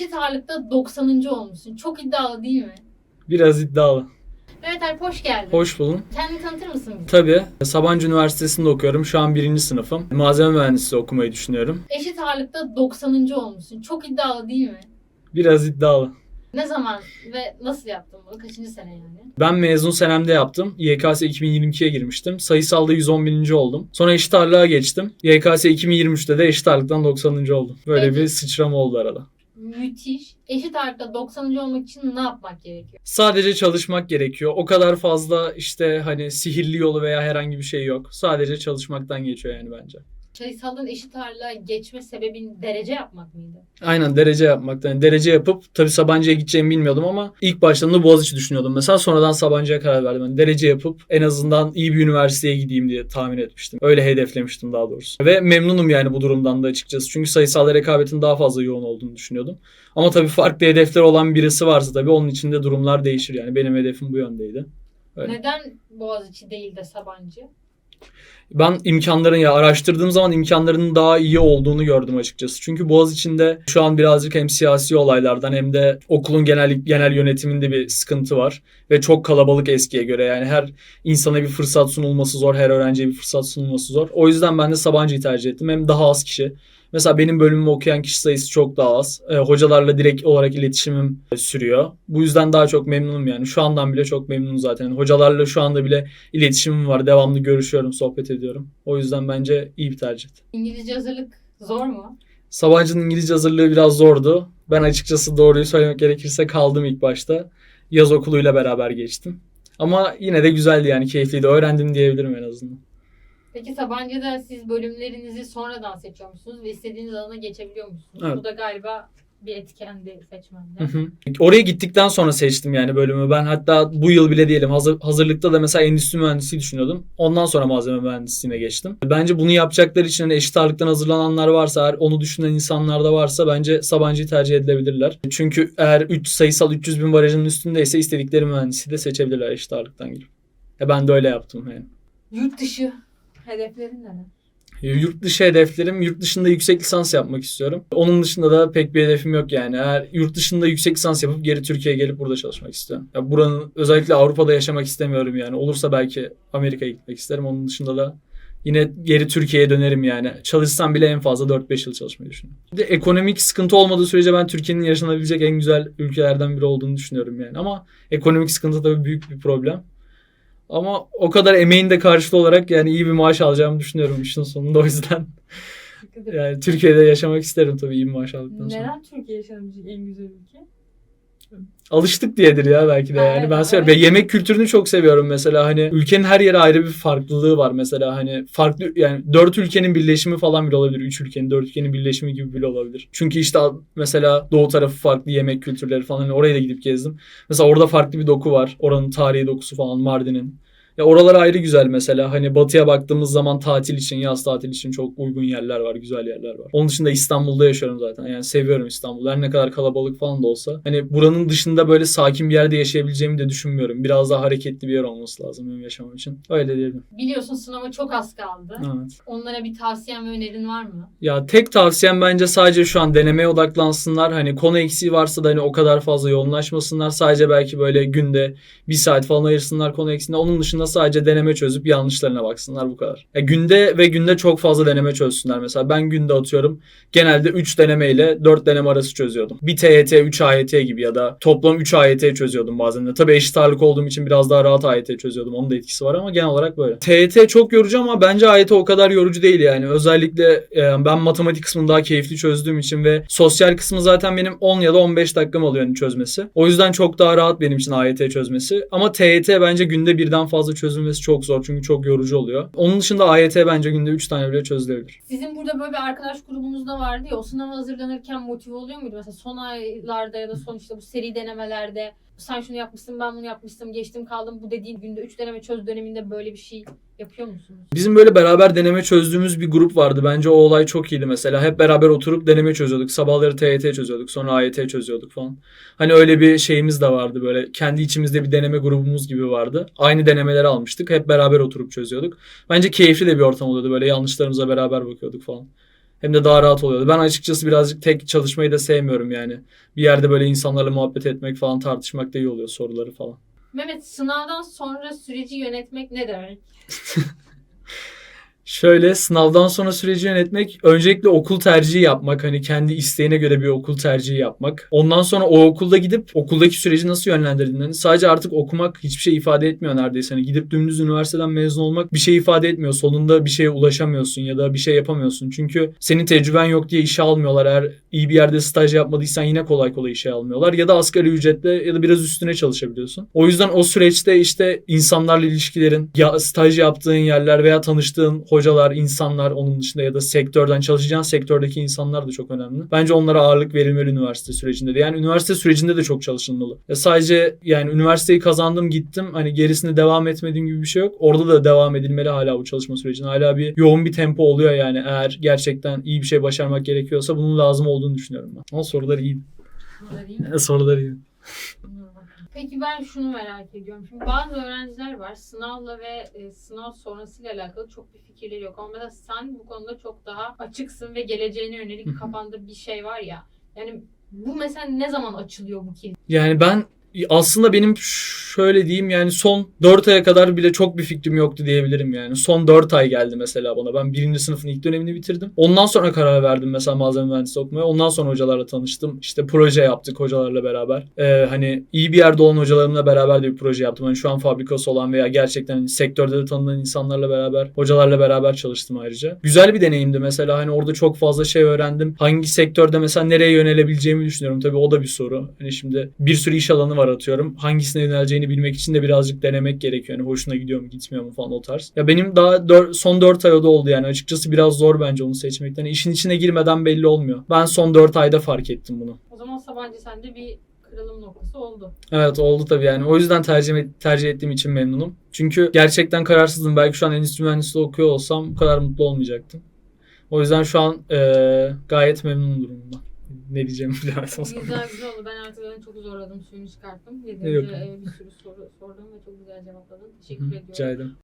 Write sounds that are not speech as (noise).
Eşit ağırlıkta 90. olmuşsun. Çok iddialı değil mi? Biraz iddialı. Mehmet Alp hoş geldin. Hoş buldum. Kendini tanıtır mısın bize? Tabii Sabancı Üniversitesi'nde okuyorum. Şu an birinci sınıfım. Malzeme mühendisliği okumayı düşünüyorum. Eşit ağırlıkta 90. olmuşsun. Çok iddialı değil mi? Biraz iddialı. Ne zaman ve nasıl yaptın bunu? Kaçıncı sene yani? Ben mezun senemde yaptım. YKS 2022'ye girmiştim. Sayısalda 111. oldum. Sonra eşit ağırlığa geçtim. YKS 2023'te de eşit ağırlıktan 90. oldum. Böyle Peki. bir sıçrama oldu arada. Müthiş. Eşit ağırlıkta 90. olmak için ne yapmak gerekiyor? Sadece çalışmak gerekiyor. O kadar fazla işte hani sihirli yolu veya herhangi bir şey yok. Sadece çalışmaktan geçiyor yani bence. Sayısaldan eşit ağırlığa geçme sebebin derece yapmak mıydı? Aynen derece yapmaktan. Yani derece yapıp tabii Sabancı'ya gideceğimi bilmiyordum ama ilk başladığımda Boğaziçi düşünüyordum. Mesela sonradan Sabancı'ya karar verdim. Yani derece yapıp en azından iyi bir üniversiteye gideyim diye tahmin etmiştim. Öyle hedeflemiştim daha doğrusu. Ve memnunum yani bu durumdan da açıkçası. Çünkü sayısal rekabetin daha fazla yoğun olduğunu düşünüyordum. Ama tabii farklı hedefler olan birisi varsa tabii onun içinde durumlar değişir yani. Benim hedefim bu yöndeydi. Öyle. Neden Boğaziçi değil de Sabancı? Ben imkanların ya araştırdığım zaman imkanlarının daha iyi olduğunu gördüm açıkçası. Çünkü Boğaziçi'nde şu an birazcık hem siyasi olaylardan hem de okulun genel genel yönetiminde bir sıkıntı var ve çok kalabalık eskiye göre. Yani her insana bir fırsat sunulması zor, her öğrenciye bir fırsat sunulması zor. O yüzden ben de Sabancı'yı tercih ettim. Hem daha az kişi. Mesela benim bölümümü okuyan kişi sayısı çok daha az. E, hocalarla direkt olarak iletişimim e, sürüyor. Bu yüzden daha çok memnunum yani. Şu andan bile çok memnunum zaten. Yani hocalarla şu anda bile iletişimim var. Devamlı görüşüyorum, sohbet ediyorum. O yüzden bence iyi bir tercih. İngilizce hazırlık zor mu? Sabancı'nın İngilizce hazırlığı biraz zordu. Ben açıkçası doğruyu söylemek gerekirse kaldım ilk başta. Yaz okuluyla beraber geçtim. Ama yine de güzeldi yani keyifliydi. Öğrendim diyebilirim en azından. Peki Sabancı'da siz bölümlerinizi sonradan seçiyor musunuz ve istediğiniz alana geçebiliyor musunuz? Evet. Bu da galiba bir etkendi seçmende. Hı hı. Oraya gittikten sonra seçtim yani bölümü. Ben hatta bu yıl bile diyelim hazır, hazırlıkta da mesela endüstri mühendisliği düşünüyordum. Ondan sonra malzeme mühendisliğine geçtim. Bence bunu yapacakları için hani eşit ağırlıktan hazırlananlar varsa, eğer onu düşünen insanlar da varsa bence Sabancı'yı tercih edilebilirler. Çünkü eğer 3 sayısal 300 bin barajının üstündeyse istedikleri mühendisi de seçebilirler eşit ağırlıktan girip. E ben de öyle yaptım yani. Yurt dışı hedeflerin ne? Yurt dışı hedeflerim, yurt dışında yüksek lisans yapmak istiyorum. Onun dışında da pek bir hedefim yok yani. Eğer yurt dışında yüksek lisans yapıp geri Türkiye'ye gelip burada çalışmak istiyorum. Ya buranın özellikle Avrupa'da yaşamak istemiyorum yani. Olursa belki Amerika'ya gitmek isterim. Onun dışında da yine geri Türkiye'ye dönerim yani. Çalışsam bile en fazla 4-5 yıl çalışmayı düşünüyorum. Bir de ekonomik sıkıntı olmadığı sürece ben Türkiye'nin yaşanabilecek en güzel ülkelerden biri olduğunu düşünüyorum yani. Ama ekonomik sıkıntı tabii büyük bir problem. Ama o kadar emeğin de karşılığı olarak yani iyi bir maaş alacağımı düşünüyorum işin sonunda o yüzden. Yani Türkiye'de yaşamak isterim tabii iyi bir maaş aldıktan sonra. Neden Türkiye yaşanabilecek en güzel ülke? Alıştık diyedir ya belki de yani. evet, ben seviyorum. evet. Ve yemek kültürünü çok seviyorum mesela. Hani ülkenin her yeri ayrı bir farklılığı var mesela. Hani farklı yani dört ülkenin birleşimi falan bile olabilir. Üç ülkenin, dört ülkenin birleşimi gibi bile olabilir. Çünkü işte mesela doğu tarafı farklı yemek kültürleri falan. Hani oraya da gidip gezdim. Mesela orada farklı bir doku var. Oranın tarihi dokusu falan Mardin'in. Ya oralar ayrı güzel mesela. Hani batıya baktığımız zaman tatil için, yaz tatil için çok uygun yerler var, güzel yerler var. Onun dışında İstanbul'da yaşıyorum zaten. Yani seviyorum İstanbul'u. Her ne kadar kalabalık falan da olsa. Hani buranın dışında böyle sakin bir yerde yaşayabileceğimi de düşünmüyorum. Biraz daha hareketli bir yer olması lazım benim yaşamam için. Öyle diyelim. Biliyorsun sınava çok az kaldı. Evet. Onlara bir tavsiyen ve önerin var mı? Ya tek tavsiyem bence sadece şu an denemeye odaklansınlar. Hani konu eksiği varsa da hani o kadar fazla yoğunlaşmasınlar. Sadece belki böyle günde bir saat falan ayırsınlar konu eksiğine. Onun dışında sadece deneme çözüp yanlışlarına baksınlar bu kadar. Ya günde ve günde çok fazla deneme çözsünler mesela. Ben günde atıyorum genelde 3 deneme ile 4 deneme arası çözüyordum. Bir TYT, 3 AYT gibi ya da toplam 3 AYT çözüyordum bazen de. Tabii eşit ağırlık olduğum için biraz daha rahat AYT çözüyordum. Onun da etkisi var ama genel olarak böyle. TYT çok yorucu ama bence AYT o kadar yorucu değil yani. Özellikle e, ben matematik kısmını daha keyifli çözdüğüm için ve sosyal kısmı zaten benim 10 ya da 15 dakikam alıyor yani çözmesi. O yüzden çok daha rahat benim için AYT çözmesi. Ama TYT bence günde birden fazla çözülmesi çok zor çünkü çok yorucu oluyor. Onun dışında AYT bence günde 3 tane bile çözülebilir. Sizin burada böyle bir arkadaş grubunuz da vardı ya o sınava hazırlanırken motive oluyor muydu? Mesela son aylarda ya da son işte bu seri denemelerde sen şunu yapmışsın ben bunu yapmıştım geçtim kaldım bu dediğin günde 3 deneme çöz döneminde böyle bir şey yapıyor musunuz? Bizim böyle beraber deneme çözdüğümüz bir grup vardı. Bence o olay çok iyiydi mesela. Hep beraber oturup deneme çözüyorduk. Sabahları TYT çözüyorduk. Sonra AYT çözüyorduk falan. Hani öyle bir şeyimiz de vardı böyle. Kendi içimizde bir deneme grubumuz gibi vardı. Aynı denemeleri almıştık. Hep beraber oturup çözüyorduk. Bence keyifli de bir ortam oluyordu. Böyle yanlışlarımıza beraber bakıyorduk falan. Hem de daha rahat oluyordu. Ben açıkçası birazcık tek çalışmayı da sevmiyorum yani. Bir yerde böyle insanlarla muhabbet etmek falan tartışmak da iyi oluyor soruları falan. Mehmet sınavdan sonra süreci yönetmek ne demek? (laughs) Şöyle sınavdan sonra süreci yönetmek öncelikle okul tercihi yapmak hani kendi isteğine göre bir okul tercihi yapmak. Ondan sonra o okulda gidip okuldaki süreci nasıl yönlendirdiğini hani sadece artık okumak hiçbir şey ifade etmiyor neredeyse. Hani gidip dümdüz üniversiteden mezun olmak bir şey ifade etmiyor. Sonunda bir şeye ulaşamıyorsun ya da bir şey yapamıyorsun. Çünkü senin tecrüben yok diye işe almıyorlar. Eğer iyi bir yerde staj yapmadıysan yine kolay kolay işe almıyorlar. Ya da asgari ücretle ya da biraz üstüne çalışabiliyorsun. O yüzden o süreçte işte insanlarla ilişkilerin, ya staj yaptığın yerler veya tanıştığın hocalar, insanlar onun dışında ya da sektörden çalışacağın sektördeki insanlar da çok önemli. Bence onlara ağırlık verilmeli üniversite sürecinde de. Yani üniversite sürecinde de çok çalışılmalı. Ya sadece yani üniversiteyi kazandım gittim hani gerisinde devam etmediğim gibi bir şey yok. Orada da devam edilmeli hala bu çalışma sürecinde. Hala bir yoğun bir tempo oluyor yani eğer gerçekten iyi bir şey başarmak gerekiyorsa bunun lazım olduğunu düşünüyorum ben. Ama sorular iyi. Bunlar iyi mi? (laughs) sorular iyi. Peki ben şunu merak ediyorum. Şimdi bazı öğrenciler var sınavla ve e, sınav sonrasıyla alakalı çok bir fikirleri yok. Ama mesela sen bu konuda çok daha açıksın ve geleceğine yönelik kafanda bir şey var ya. Yani bu mesela ne zaman açılıyor bu kilit? Yani ben aslında benim şöyle diyeyim yani son 4 aya kadar bile çok bir fikrim yoktu diyebilirim yani. Son 4 ay geldi mesela bana. Ben birinci sınıfın ilk dönemini bitirdim. Ondan sonra karar verdim mesela malzeme mühendisliği okumaya. Ondan sonra hocalarla tanıştım. İşte proje yaptık hocalarla beraber. Ee, hani iyi bir yerde olan hocalarımla beraber de bir proje yaptım. Hani şu an fabrikası olan veya gerçekten hani sektörde de tanınan insanlarla beraber, hocalarla beraber çalıştım ayrıca. Güzel bir deneyimdi mesela. Hani orada çok fazla şey öğrendim. Hangi sektörde mesela nereye yönelebileceğimi düşünüyorum. Tabii o da bir soru. Hani şimdi bir sürü iş alanı var atıyorum. Hangisine yöneleceğini bilmek için de birazcık denemek gerekiyor. Yani hoşuna gidiyor mu gitmiyor mu falan o tarz. Ya benim daha dör- son 4 ay o da oldu yani. Açıkçası biraz zor bence onu seçmekten. Yani işin içine girmeden belli olmuyor. Ben son 4 ayda fark ettim bunu. O zaman Sabancı sende bir kırılım noktası oldu. Evet oldu tabii yani. O yüzden tercih, tercih ettiğim için memnunum. Çünkü gerçekten kararsızdım. Belki şu an endüstri mühendisliği okuyor olsam bu kadar mutlu olmayacaktım. O yüzden şu an eee, gayet memnunum durumumdan. Ne diyeceğimi bilemedim. o zaman. Güzel güzel oldu. Ben artık çok zorladım. Suyunu çıkarttım. Yok. Yedinci e, bir sürü soru sordum ve çok güzel cevapladın. Teşekkür ediyorum. Rica ederim.